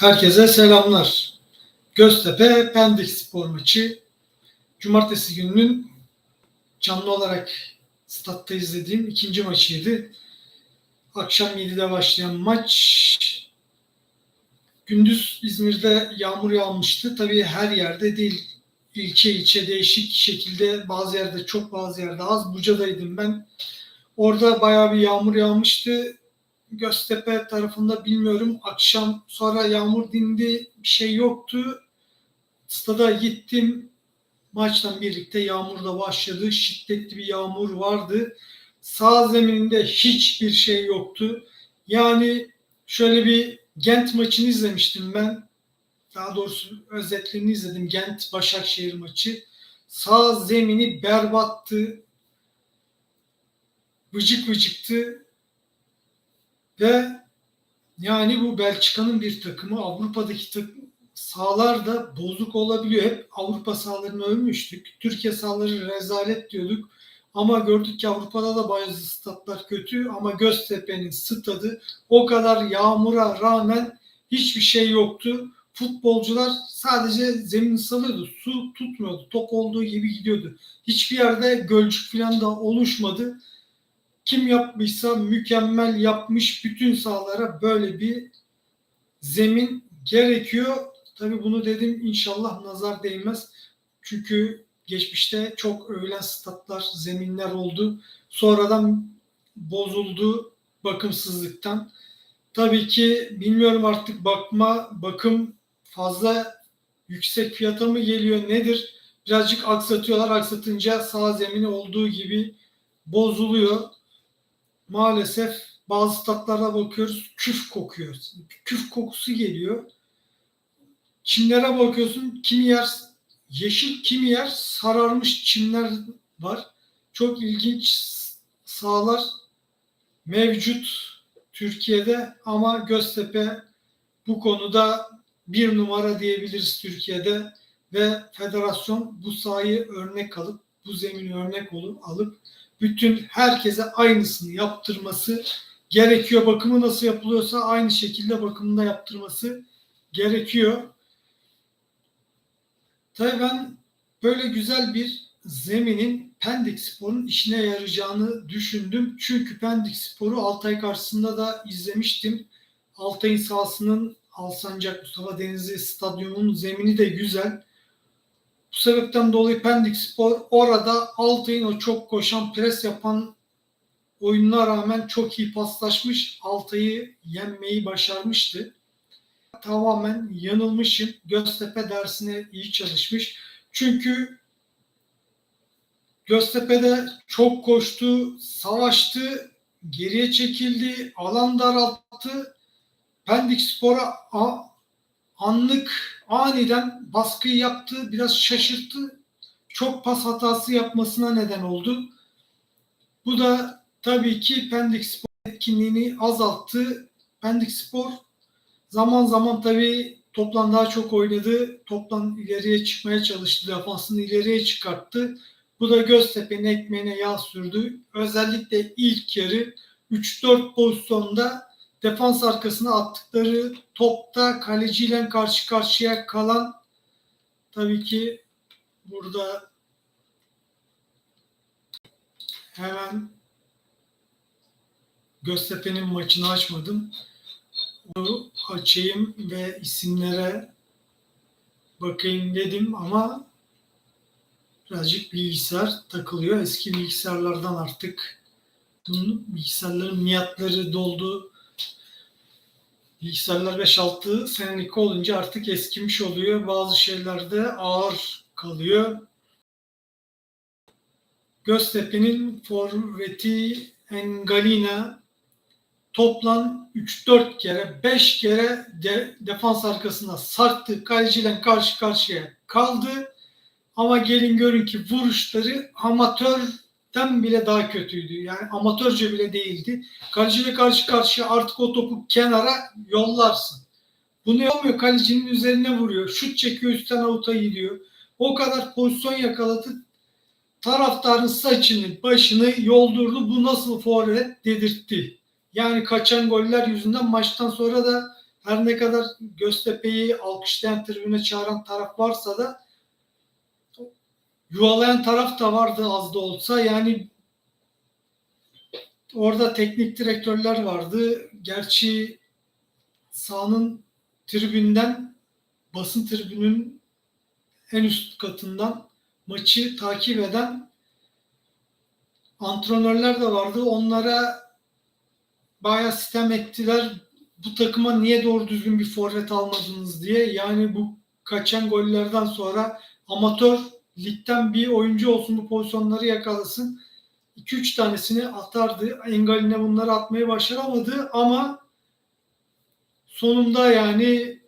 Herkese selamlar. Göztepe Pendik spor maçı. Cumartesi gününün canlı olarak statta izlediğim ikinci maçıydı. Akşam 7'de başlayan maç. Gündüz İzmir'de yağmur yağmıştı. Tabii her yerde değil. İlçe ilçe değişik şekilde bazı yerde çok bazı yerde az. Buca'daydım ben. Orada bayağı bir yağmur yağmıştı. Göztepe tarafında bilmiyorum. Akşam sonra yağmur dindi. Bir şey yoktu. Stada gittim. Maçtan birlikte yağmur da başladı. Şiddetli bir yağmur vardı. Sağ zemininde hiçbir şey yoktu. Yani şöyle bir Gent maçını izlemiştim ben. Daha doğrusu özetlerini izledim. Gent Başakşehir maçı. Sağ zemini berbattı. Vıcık vıcıktı. Ve yani bu Belçika'nın bir takımı Avrupa'daki takım sahalar da bozuk olabiliyor. Hep Avrupa sahalarını övmüştük. Türkiye sahaları rezalet diyorduk. Ama gördük ki Avrupa'da da bazı statlar kötü ama Göztepe'nin stadı o kadar yağmura rağmen hiçbir şey yoktu. Futbolcular sadece zemin ıslanıyordu. Su tutmuyordu. Top olduğu gibi gidiyordu. Hiçbir yerde gölcük falan da oluşmadı kim yapmışsa mükemmel yapmış bütün sahalara böyle bir zemin gerekiyor. Tabi bunu dedim inşallah nazar değmez. Çünkü geçmişte çok övülen statlar, zeminler oldu. Sonradan bozuldu bakımsızlıktan. Tabii ki bilmiyorum artık bakma, bakım fazla yüksek fiyata mı geliyor nedir? Birazcık aksatıyorlar. Aksatınca sağ zemini olduğu gibi bozuluyor maalesef bazı statlara bakıyoruz küf kokuyor. Küf kokusu geliyor. Çimlere bakıyorsun kimi yer yeşil kimi yer sararmış çimler var. Çok ilginç sahalar mevcut Türkiye'de ama Göztepe bu konuda bir numara diyebiliriz Türkiye'de ve federasyon bu sahayı örnek alıp bu zemini örnek olup alıp bütün herkese aynısını yaptırması gerekiyor. Bakımı nasıl yapılıyorsa aynı şekilde bakımını da yaptırması gerekiyor. Tabii ben böyle güzel bir zeminin Pendik Spor'un işine yarayacağını düşündüm. Çünkü Pendik Spor'u Altay karşısında da izlemiştim. Altay'ın sahasının Alsancak Mustafa Denizli Stadyumu'nun zemini de güzel. Bu sebepten dolayı Pendik Spor orada Altay'ın o çok koşan pres yapan oyununa rağmen çok iyi paslaşmış. Altay'ı yenmeyi başarmıştı. Tamamen yanılmışım. Göztepe dersine iyi çalışmış. Çünkü Göztepe'de çok koştu, savaştı, geriye çekildi, alan daralttı. Pendik Spor'a anlık aniden baskıyı yaptı, biraz şaşırttı. Çok pas hatası yapmasına neden oldu. Bu da tabii ki Pendik Spor etkinliğini azalttı. Pendik Spor zaman zaman tabii toplan daha çok oynadı. Toplan ileriye çıkmaya çalıştı. Defansını ileriye çıkarttı. Bu da Göztepe'nin ekmeğine yağ sürdü. Özellikle ilk yarı 3-4 pozisyonda defans arkasına attıkları topta kaleciyle karşı karşıya kalan tabii ki burada hemen Göztepe'nin maçını açmadım. Onu açayım ve isimlere bakayım dedim ama birazcık bilgisayar takılıyor. Eski bilgisayarlardan artık bilgisayarların miyatları doldu Bilgisayarlar 5-6 senelik olunca artık eskimiş oluyor. Bazı şeylerde ağır kalıyor. Göztepe'nin forveti Engalina toplam 3-4 kere 5 kere de, defans arkasına sarktı. Kaleciyle karşı karşıya kaldı. Ama gelin görün ki vuruşları amatör den bile daha kötüydü. Yani amatörce bile değildi. Kaleciyle karşı karşıya artık o topu kenara yollarsın. Bunu yapmıyor. Kalecinin üzerine vuruyor. Şut çekiyor üstten avuta gidiyor. O kadar pozisyon yakaladı. Taraftarın saçını, başını yoldurdu. Bu nasıl forvet dedirtti. Yani kaçan goller yüzünden maçtan sonra da her ne kadar Göztepe'yi alkışlayan tribüne çağıran taraf varsa da yuvalayan taraf da vardı az da olsa. Yani orada teknik direktörler vardı. Gerçi sahanın tribünden basın tribünün en üst katından maçı takip eden antrenörler de vardı. Onlara bayağı sitem ettiler. Bu takıma niye doğru düzgün bir forvet almadınız diye. Yani bu kaçan gollerden sonra amatör ligden bir oyuncu olsun bu pozisyonları yakalasın. 2-3 tanesini atardı. Engaline bunları atmayı başaramadı ama sonunda yani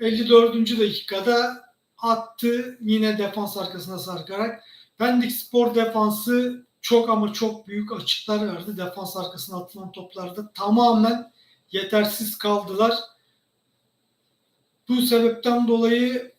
54. dakikada attı yine defans arkasına sarkarak. Pendik Spor defansı çok ama çok büyük açıklar verdi. Defans arkasına atılan toplarda tamamen yetersiz kaldılar. Bu sebepten dolayı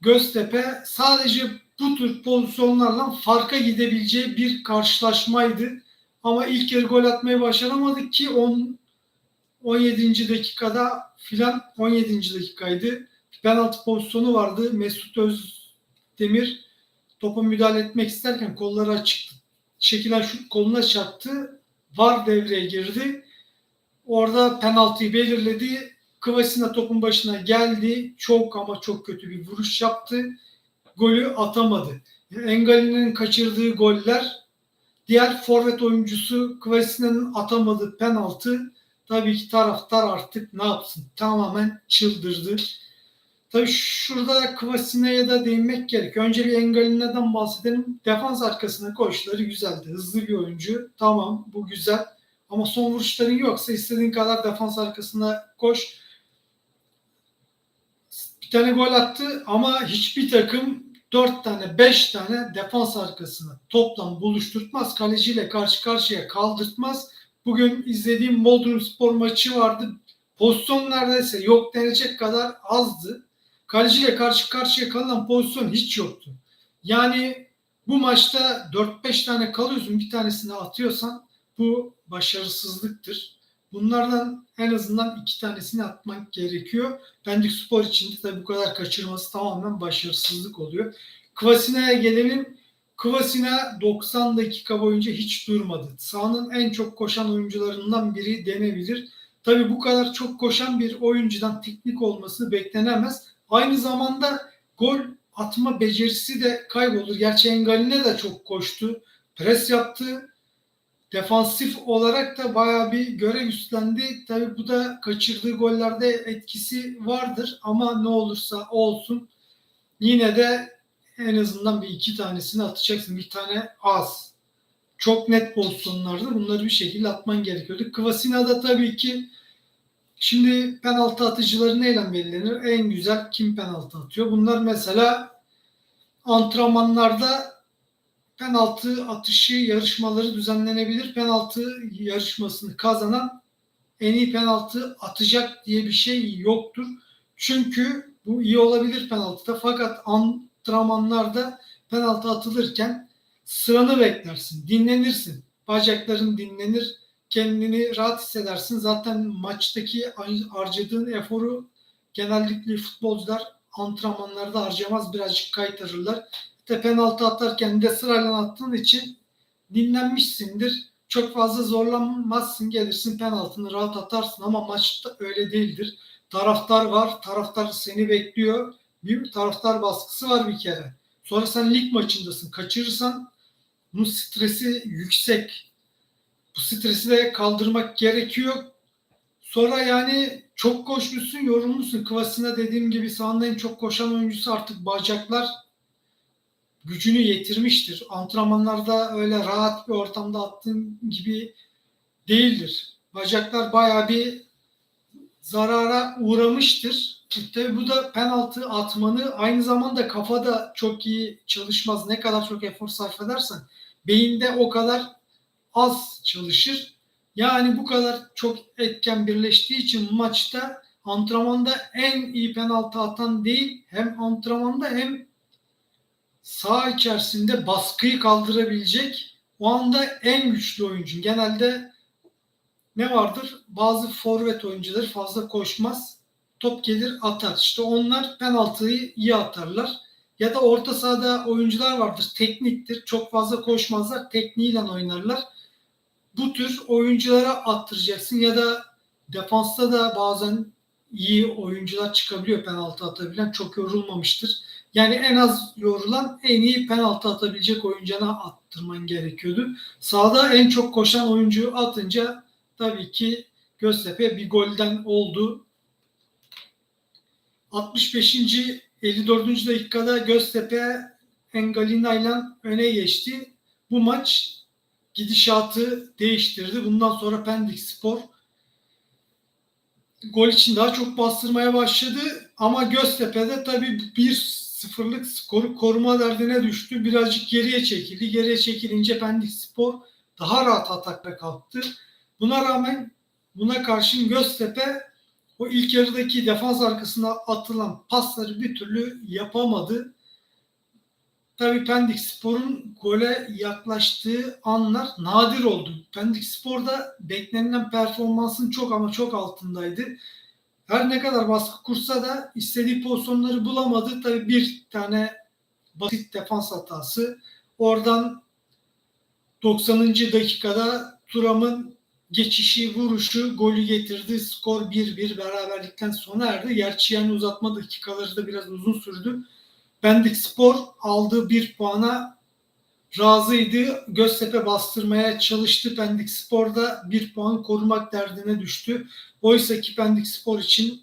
Göztepe sadece bu tür pozisyonlarla farka gidebileceği bir karşılaşmaydı. Ama ilk yarı gol atmayı başaramadık ki 10 17. dakikada filan 17. dakikaydı. Penaltı pozisyonu vardı. Mesut Özdemir topa müdahale etmek isterken kolları açıktı. Çekilen şut koluna çarptı. Var devreye girdi. Orada penaltıyı belirledi. Kvasina topun başına geldi. Çok ama çok kötü bir vuruş yaptı. Golü atamadı. Engali'nin kaçırdığı goller diğer forvet oyuncusu Kvasina'nın atamadığı penaltı tabii ki taraftar artık ne yapsın? Tamamen çıldırdı. Tabii şurada Kvasina'ya da değinmek gerek. Önce bir Engalina'dan bahsedelim. Defans arkasına koşuları güzeldi. Hızlı bir oyuncu. Tamam bu güzel. Ama son vuruşların yoksa istediğin kadar defans arkasına koş. Bir tane gol attı ama hiçbir takım 4 tane 5 tane defans arkasına toplam buluşturtmaz. Kaleciyle karşı karşıya kaldırtmaz. Bugün izlediğim Bodrum Spor maçı vardı. Pozisyon neredeyse yok denecek kadar azdı. Kaleciyle karşı karşıya kalan pozisyon hiç yoktu. Yani bu maçta 4-5 tane kalıyorsun bir tanesini atıyorsan bu başarısızlıktır. Bunlardan en azından iki tanesini atmak gerekiyor. Pendik Spor için de bu kadar kaçırması tamamen başarısızlık oluyor. Kvasina'ya gelelim. Kvasina 90 dakika boyunca hiç durmadı. Sahanın en çok koşan oyuncularından biri denebilir. Tabii bu kadar çok koşan bir oyuncudan teknik olması beklenemez. Aynı zamanda gol atma becerisi de kaybolur. Gerçi Engaline de çok koştu. Pres yaptı. Defansif olarak da bayağı bir görev üstlendi. Tabii bu da kaçırdığı gollerde etkisi vardır. Ama ne olursa olsun yine de en azından bir iki tanesini atacaksın. Bir tane az. Çok net pozisyonlarda bunları bir şekilde atman gerekiyordu. Kvasina'da tabii ki şimdi penaltı atıcıları neyle belirlenir? En güzel kim penaltı atıyor? Bunlar mesela antrenmanlarda penaltı atışı yarışmaları düzenlenebilir. Penaltı yarışmasını kazanan en iyi penaltı atacak diye bir şey yoktur. Çünkü bu iyi olabilir penaltıda fakat antrenmanlarda penaltı atılırken sıranı beklersin, dinlenirsin. Bacakların dinlenir, kendini rahat hissedersin. Zaten maçtaki harcadığın eforu genellikle futbolcular antrenmanlarda harcamaz, birazcık kaytarırlar. İşte penaltı atarken de sırayla attığın için dinlenmişsindir. Çok fazla zorlanmazsın, gelirsin penaltını rahat atarsın ama maçta öyle değildir. Taraftar var, taraftar seni bekliyor. Bir taraftar baskısı var bir kere. Sonra sen lig maçındasın. Kaçırırsan bunun stresi yüksek. Bu stresi de kaldırmak gerekiyor. Sonra yani çok koşmuşsun, yorulmuşsun. Kvasina dediğim gibi sahanın çok koşan oyuncusu artık bacaklar gücünü yetirmiştir. Antrenmanlarda öyle rahat bir ortamda attığın gibi değildir. Bacaklar bayağı bir zarara uğramıştır. Tabii bu da penaltı atmanı aynı zamanda kafada çok iyi çalışmaz. Ne kadar çok efor sarf edersen beyinde o kadar az çalışır. Yani bu kadar çok etken birleştiği için maçta antrenmanda en iyi penaltı atan değil hem antrenmanda hem sağ içerisinde baskıyı kaldırabilecek o anda en güçlü oyuncu. Genelde ne vardır? Bazı forvet oyuncuları fazla koşmaz. Top gelir atar. İşte onlar penaltıyı iyi atarlar. Ya da orta sahada oyuncular vardır. Tekniktir. Çok fazla koşmazlar. Tekniğiyle oynarlar. Bu tür oyunculara attıracaksın ya da defansta da bazen iyi oyuncular çıkabiliyor penaltı atabilen. Çok yorulmamıştır. Yani en az yorulan en iyi penaltı atabilecek oyuncuna attırman gerekiyordu. Sahada en çok koşan oyuncu atınca tabii ki Göztepe bir golden oldu. 65. 54. dakikada Göztepe Engalina ile öne geçti. Bu maç gidişatı değiştirdi. Bundan sonra Pendik Spor gol için daha çok bastırmaya başladı. Ama Göztepe'de tabii bir sıfırlık skoru koruma derdine düştü. Birazcık geriye çekildi. Geriye çekilince Pendik Spor daha rahat atakla kalktı. Buna rağmen buna karşın Göztepe o ilk yarıdaki defans arkasına atılan pasları bir türlü yapamadı. Tabii Pendik Spor'un gole yaklaştığı anlar nadir oldu. Pendik Spor'da beklenilen performansın çok ama çok altındaydı. Her ne kadar baskı kursa da istediği pozisyonları bulamadı. Tabii bir tane basit defans hatası. Oradan 90. dakikada Turam'ın geçişi, vuruşu golü getirdi. Skor 1-1 beraberlikten sona erdi. Gerçi yani uzatma dakikaları da biraz uzun sürdü. Pendik Spor aldığı bir puana razıydı. Göztepe bastırmaya çalıştı. Pendik Spor da bir puan korumak derdine düştü. Oysa ki Pendik Spor için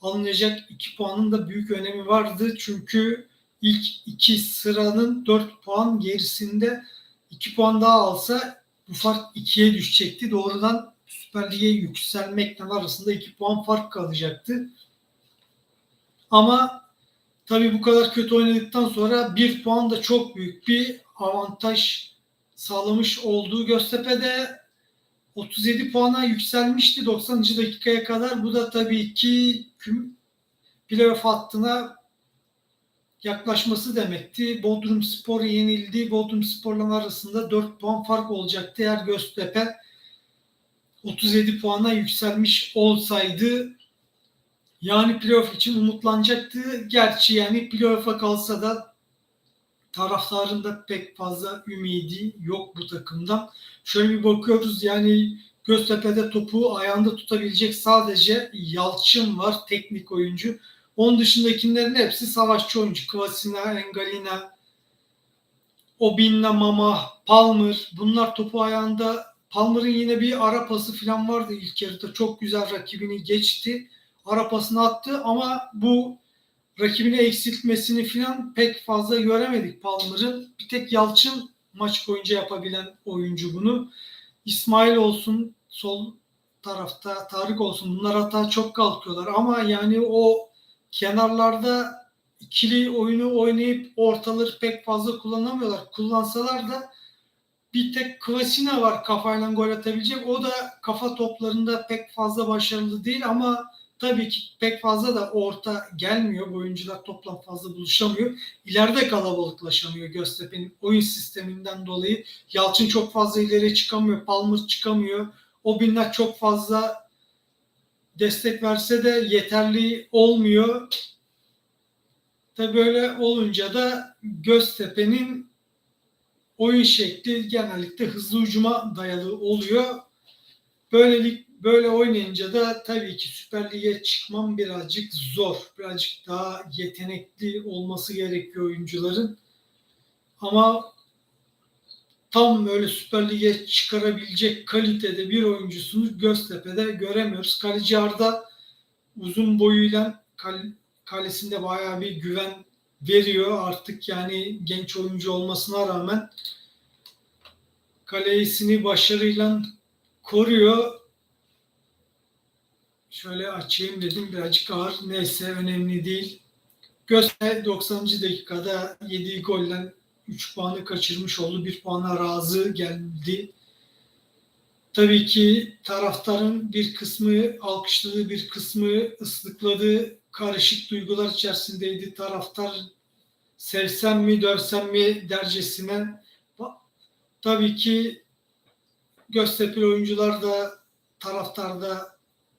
alınacak iki puanın da büyük önemi vardı. Çünkü ilk iki sıranın dört puan gerisinde iki puan daha alsa bu fark ikiye düşecekti. Doğrudan Süper Lig'e yükselmekle arasında iki puan fark kalacaktı. Ama tabii bu kadar kötü oynadıktan sonra bir puan da çok büyük bir avantaj sağlamış olduğu Göztepe'de 37 puana yükselmişti 90. dakikaya kadar. Bu da tabii ki playoff hattına yaklaşması demekti. Bodrum Spor yenildi. Bodrum Spor'la arasında 4 puan fark olacaktı. Eğer Göztepe 37 puana yükselmiş olsaydı yani playoff için umutlanacaktı. Gerçi yani playoff'a kalsa da taraftarın pek fazla ümidi yok bu takımdan. Şöyle bir bakıyoruz yani Göztepe'de topu ayağında tutabilecek sadece Yalçın var teknik oyuncu. Onun dışındakilerin hepsi savaşçı oyuncu. Kvasina, Engalina, Obinna, Mama, Palmer. Bunlar topu ayağında. Palmer'ın yine bir ara pası falan vardı ilk yarıda. Çok güzel rakibini geçti. Ara pasını attı ama bu rakibini eksiltmesini falan pek fazla göremedik Palmer'ın. Bir tek Yalçın maç boyunca yapabilen oyuncu bunu. İsmail olsun sol tarafta Tarık olsun bunlar hata çok kalkıyorlar ama yani o kenarlarda ikili oyunu oynayıp ortaları pek fazla kullanamıyorlar. Kullansalar da bir tek Kvasina var kafayla gol atabilecek. O da kafa toplarında pek fazla başarılı değil ama tabii ki pek fazla da orta gelmiyor. Bu oyuncular toplam fazla buluşamıyor. İleride kalabalıklaşamıyor Göztepe'nin oyun sisteminden dolayı. Yalçın çok fazla ileri çıkamıyor. Palmer çıkamıyor. O binler çok fazla destek verse de yeterli olmuyor. Tabi böyle olunca da Göztepe'nin oyun şekli genellikle hızlı ucuma dayalı oluyor. Böylelik böyle oynayınca da tabii ki Süper Lig'e çıkmam birazcık zor. Birazcık daha yetenekli olması gerekiyor oyuncuların. Ama tam böyle Süper Lig'e çıkarabilecek kalitede bir oyuncusunu Göztepe'de göremiyoruz. Kaleci Arda uzun boyuyla kalesinde bayağı bir güven veriyor. Artık yani genç oyuncu olmasına rağmen kalesini başarıyla koruyor. Şöyle açayım dedim birazcık ağır. Neyse önemli değil. Gözte 90. dakikada yediği golle 3 puanı kaçırmış oldu. 1 puana razı geldi. Tabii ki taraftarın bir kısmı alkışladığı, bir kısmı ıslıkladığı karışık duygular içerisindeydi. Taraftar sevsem mi, dövsem mi dercesine. Tabii ki Göztepe oyuncular da taraftar da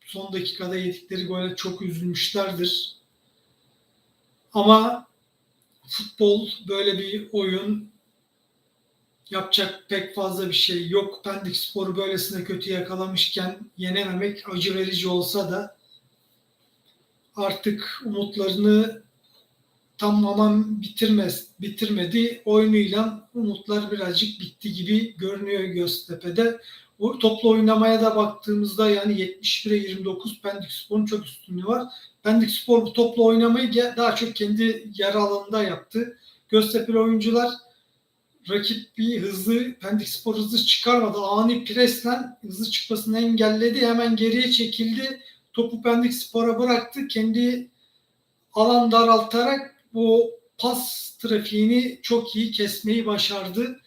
son dakikada yedikleri gole çok üzülmüşlerdir. Ama futbol böyle bir oyun. Yapacak pek fazla bir şey yok. Pendik Spor'u böylesine kötü yakalamışken yenememek acı verici olsa da artık umutlarını tamamen bitirmez, bitirmedi. Oyunuyla umutlar birazcık bitti gibi görünüyor Göztepe'de. O toplu oynamaya da baktığımızda yani 71'e 29 Pendik Spor'un çok üstünlüğü var. Pendik Spor bu toplu oynamayı daha çok kendi yarı alanında yaptı. Göztepe'li oyuncular rakip bir hızlı Pendik Spor hızlı çıkarmadı. Ani presle hızlı çıkmasını engelledi. Hemen geriye çekildi. Topu Pendik Spor'a bıraktı. Kendi alan daraltarak bu pas trafiğini çok iyi kesmeyi başardı.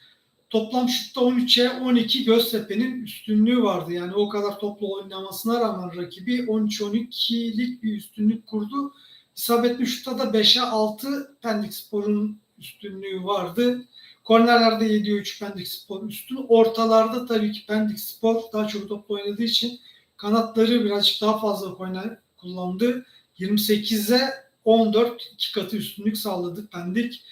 Toplam şutta 13'e 12 Göztepe'nin üstünlüğü vardı. Yani o kadar toplu oynamasına rağmen rakibi 13-12'lik bir üstünlük kurdu. İsabetli şutta da 5'e 6 Pendik Spor'un üstünlüğü vardı. Kornerlerde 7'ye 3 Pendik Spor üstün. Ortalarda tabii ki Pendik Spor daha çok toplu oynadığı için kanatları birazcık daha fazla kullandı. 28'e 14 iki katı üstünlük sağladı Pendik.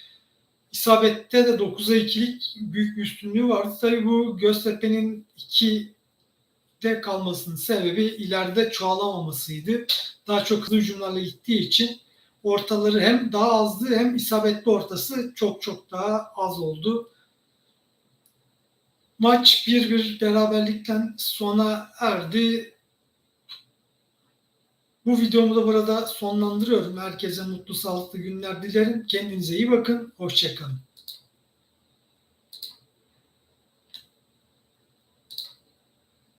İsabette de 9'a 2'lik büyük bir üstünlüğü vardı. Tabii bu Göztepe'nin 2'de kalmasının sebebi ileride çoğalamamasıydı. Daha çok hızlı hücumlarla gittiği için ortaları hem daha azdı hem isabetli ortası çok çok daha az oldu. Maç 1-1 beraberlikten sona erdi. Bu videomu da burada sonlandırıyorum. Herkese mutlu, sağlıklı günler dilerim. Kendinize iyi bakın. Hoşçakalın.